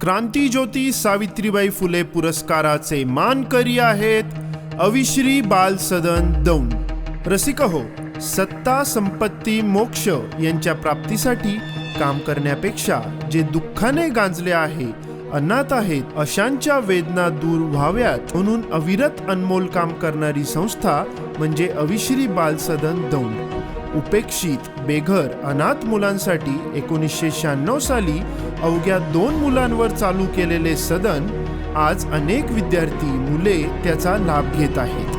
क्रांतीज्योती सावित्रीबाई फुले पुरस्काराचे मानकरी आहेत अविश्री बाल सदन दौंड. रसिक हो सत्ता संपत्ती मोक्ष यांच्या प्राप्तीसाठी काम करण्यापेक्षा जे दुःखाने गांजले आहे अनाथ आहेत अशांच्या वेदना दूर व्हाव्यात म्हणून अविरत अनमोल काम करणारी संस्था म्हणजे अविश्री बाल सदन दौंड. उपेक्षित बेघर अनाथ मुलांसाठी एकोणीसशे शहाण्णव साली अवघ्या दोन मुलांवर चालू केलेले सदन आज अनेक विद्यार्थी मुले त्याचा लाभ घेत आहेत.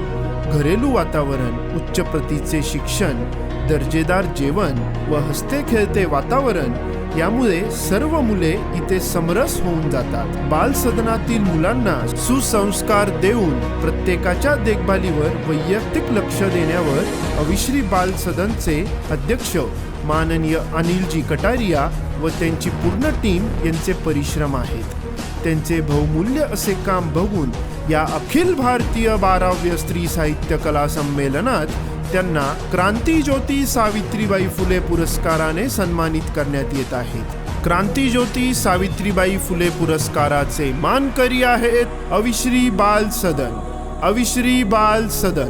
घरेलू वातावरण उच्च प्रतीचे शिक्षण दर्जेदार जेवण व हसते खेळते वातावरण यामुळे सर्व मुले इथे समरस होऊन जातात. बाल सदनातील मुलांना सुसंस्कार देऊन प्रत्येकाच्या देखभालीवर वैयक्तिक लक्ष देण्यावर अविश्री बाल सदनचे अध्यक्ष माननीय अनिलजी कटारिया व त्यांची पूर्ण टीम यांचे परिश्रम आहेत. त्यांचे बहुमूल्य असे काम बघून या अखिल भारतीय बाराव्य स्त्री साहित्य कला संमेलनात त्यांना क्रांतीज्योती सावित्रीबाई फुले पुरस्काराने सन्मानित करण्यात येत आहेत. क्रांतीज्योती सावित्रीबाई फुले पुरस्काराचे मानकरी आहेत अविश्री बाल सदन अविश्री बाल सदन